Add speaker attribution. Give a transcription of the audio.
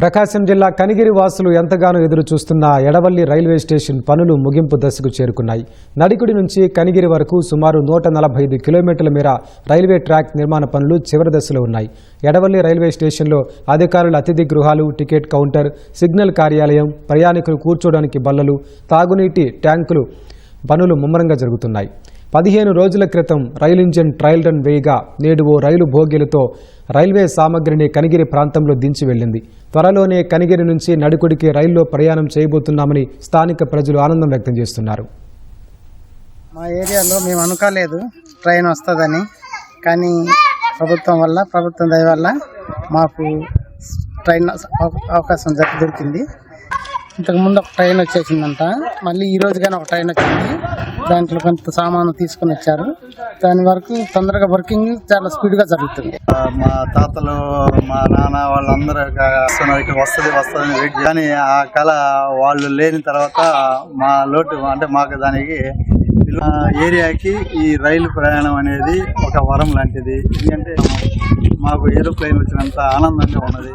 Speaker 1: ప్రకాశం జిల్లా కనిగిరి వాసులు ఎంతగానో ఎదురు చూస్తున్న ఎడవల్లి రైల్వే స్టేషన్ పనులు ముగింపు దశకు చేరుకున్నాయి. నడికుడి నుంచి కనిగిరి వరకు సుమారు నూట నలభై ఐదు కిలోమీటర్ల మేర రైల్వే ట్రాక్ నిర్మాణ పనులు చివరి దశలో ఉన్నాయి. ఎడవల్లి రైల్వే స్టేషన్లో అధికారుల అతిథి గృహాలు టికెట్ కౌంటర్ సిగ్నల్ కార్యాలయం ప్రయాణికులు కూర్చోవడానికి బల్లలు తాగునీటి ట్యాంకులు పనులు ముమ్మరంగా జరుగుతున్నాయి. పదిహేను రోజుల క్రితం రైలు ఇంజిన్ ట్రయల్ రన్ వేయగా నేడు ఓ రైలు భోగిలతో రైల్వే సామగ్రిని కనిగిరి ప్రాంతంలో దించి వెళ్ళింది. త్వరలోనే కనిగిరి నుంచి నడుకుడికి రైల్లో ప్రయాణం చేయబోతున్నామని స్థానిక ప్రజలు ఆనందం వ్యక్తం చేస్తున్నారు.
Speaker 2: మా ఏరియాలో మేము అనుకోలేదు ట్రైన్ వస్తుందని కానీ ప్రభుత్వం వల్ల ప్రభుత్వం దయ వల్ల మాకు ట్రైన్ అవ- అవకాశం దొరికింది. ఇంతకుముందు ఒక ట్రైన్ వచ్చేసిందంట. మళ్ళీ ఈ రోజు కానీ ఒక ట్రైన్ వచ్చింది. దాంట్లో కొంత సామాను తీసుకుని వచ్చారు. దాని వరకు తొందరగా వర్కింగ్ చాలా స్పీడ్గా జరుగుతుంది.
Speaker 3: మా తాతలు మా నాన్న వాళ్ళందరూ ఇక్కడ వస్తుంది వస్తుంది వెయిట్ కానీ ఆ కళ వాళ్ళు లేని తర్వాత మా లోటు అంటే మాకు దానికి ఏరియాకి ఈ రైలు ప్రయాణం అనేది ఒక వరం లాంటిది. ఎందుకంటే మాకు ఏరోప్లేన్ వచ్చినంత ఆనందంగా ఉన్నది.